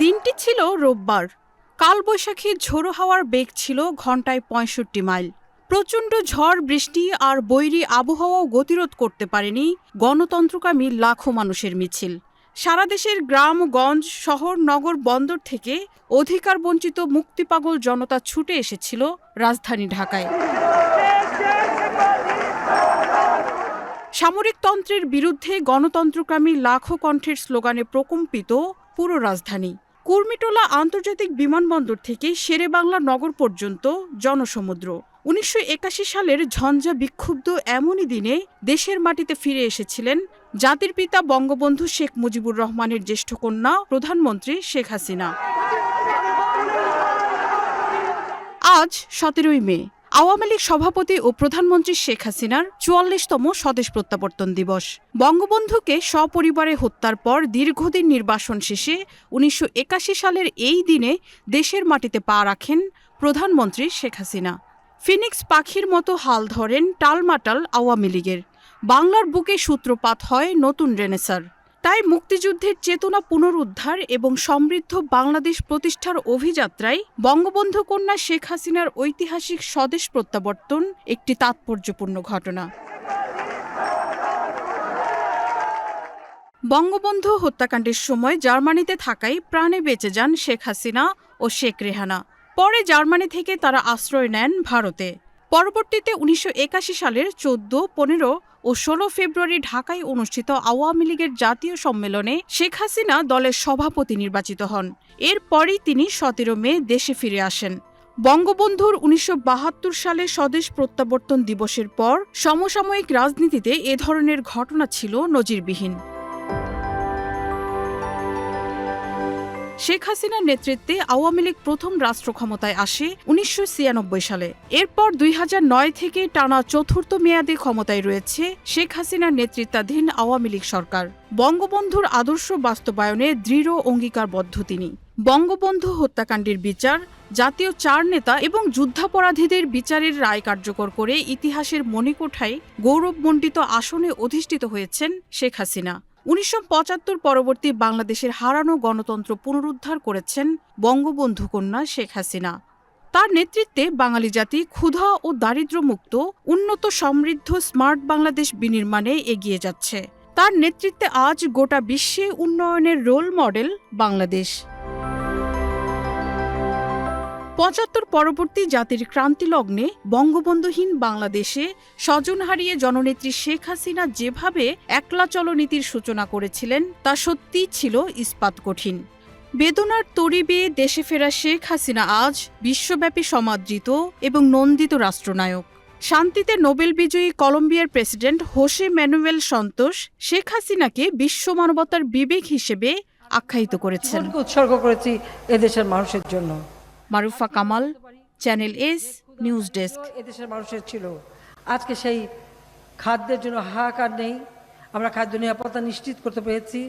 দিনটি ছিল রোববার। কালবৈশাখীর ঝোড়ো হাওয়ার বেগ ছিল ঘন্টায় পঁয়ষট্টি মাইল। প্রচণ্ড ঝড়, বৃষ্টি আর বৈরী আবহাওয়াও গতিরোধ করতে পারেনি গণতন্ত্রকামী লাখো মানুষের মিছিল। সারা দেশের গ্রাম, গঞ্জ, শহর, নগর বন্দর থেকে অধিকার বঞ্চিত মুক্তিপাগল জনতা ছুটে এসেছিল রাজধানী ঢাকায়। সামরিকতন্ত্রের বিরুদ্ধে গণতন্ত্রকামী লাখো কণ্ঠের স্লোগানে প্রকম্পিত পুরো রাজধানী। কুর্মিটোলা আন্তর্জাতিক বিমানবন্দর থেকে শেরেবাংলা নগর পর্যন্ত জনসমুদ্র। উনিশশো একাশি সালের ঝঞ্ঝা বিক্ষুব্ধ এমনই দিনে দেশের মাটিতে ফিরে এসেছিলেন জাতির পিতা বঙ্গবন্ধু শেখ মুজিবুর রহমানের জ্যেষ্ঠ কন্যা প্রধানমন্ত্রী শেখ হাসিনা। আজ সতেরোই মে আওয়ামী লীগ সভাপতি ও প্রধানমন্ত্রী শেখ হাসিনার চুয়াল্লিশতম স্বদেশ প্রত্যাবর্তন দিবস। বঙ্গবন্ধুকে সপরিবারে হত্যার পর দীর্ঘদিন নির্বাসন শেষে উনিশশো একাশি সালের এই দিনে দেশের মাটিতে পা রাখেন প্রধানমন্ত্রী শেখ হাসিনা। ফিনিক্স পাখির মতো হাল ধরেন টালমাটাল আওয়ামী লীগের। বাংলার বুকে সূত্রপাত হয় নতুন রেনেসার। তাই মুক্তিযুদ্ধের চেতনা পুনরুদ্ধার এবং সমৃদ্ধ বাংলাদেশ প্রতিষ্ঠার অভিযাত্রায় বঙ্গবন্ধু কন্যা শেখ হাসিনার ঐতিহাসিক স্বদেশ প্রত্যাবর্তন একটি তাৎপর্যপূর্ণ ঘটনা। বঙ্গবন্ধু হত্যাকাণ্ডের সময় জার্মানিতে থাকায় প্রাণে বেঁচে যান শেখ হাসিনা ও শেখ রেহানা। পরে জার্মানি থেকে তারা আশ্রয় নেন ভারতে। পরবর্তীতে উনিশশো একাশি সালের চোদ্দ, পনেরো ও ষোলো ফেব্রুয়ারি ঢাকায় অনুষ্ঠিত আওয়ামী লীগের জাতীয় সম্মেলনে শেখ হাসিনা দলের সভাপতি নির্বাচিত হন। এরপরই তিনি সতেরো মে দেশে ফিরে আসেন। বঙ্গবন্ধুর উনিশশো বাহাত্তর সালে স্বদেশ প্রত্যাবর্তন দিবসের পর সমসাময়িক রাজনীতিতে এ ধরনের ঘটনা ছিল নজিরবিহীন। শেখ হাসিনার নেতৃত্বে আওয়ামী লীগ প্রথম রাষ্ট্র ক্ষমতায় আসে উনিশশো ছিয়ানব্বই সালে। এরপর দুই হাজার নয় থেকে টানা চতুর্থ মেয়াদে ক্ষমতায় রয়েছে শেখ হাসিনার নেতৃত্বাধীন আওয়ামী লীগ সরকার। বঙ্গবন্ধুর আদর্শ বাস্তবায়নে দৃঢ় অঙ্গীকারবদ্ধ তিনি। বঙ্গবন্ধু হত্যাকাণ্ডের বিচার, জাতীয় চার নেতা এবং যুদ্ধাপরাধীদের বিচারের রায় কার্যকর করে ইতিহাসের মণিকোঠায় গৌরবমণ্ডিত আসনে অধিষ্ঠিত হয়েছেন শেখ হাসিনা। উনিশশো পঁচাত্তর পরবর্তী বাংলাদেশের হারানো গণতন্ত্র পুনরুদ্ধার করেছেন বঙ্গবন্ধু কন্যা শেখ হাসিনা। তার নেতৃত্বে বাঙালি জাতি ক্ষুধা ও দারিদ্র্যমুক্ত, উন্নত, সমৃদ্ধ, স্মার্ট বাংলাদেশ বিনির্মাণে এগিয়ে যাচ্ছে। তার নেতৃত্বে আজ গোটা বিশ্বে উন্নয়নের রোল মডেল বাংলাদেশ। পঁচাত্তর পরবর্তী জাতির ক্রান্তি লগ্নে বঙ্গবন্ধুহীন বাংলাদেশে স্বজন হারিয়ে জননেত্রী শেখ হাসিনা যেভাবে একলা চলনীতির সূচনা করেছিলেন, তা সত্যিই ছিল ইস্পাত কঠিন। বেদনার তরি বেয়ে দেশে ফেরা শেখ হাসিনা আজ বিশ্বব্যাপী সমাদৃত এবং নন্দিত রাষ্ট্রনায়ক। শান্তিতে নোবেল বিজয়ী কলম্বিয়ার president Jose Manuel Santos Sheikh হাসিনাকে বিশ্ব মানবতার বিবেক হিসেবে আখ্যায়িত করেছেন। উৎসর্গ করেছি এদেশের মানুষের জন্য। Marufa Kamal channel S news desk এদেশের মানুষের ছিল। আজকে সেই খাদ্যের জন্য হাহাকার নেই। আমরা খাদ্য নিরাপত্তা নিশ্চিত করতে পেরেছি।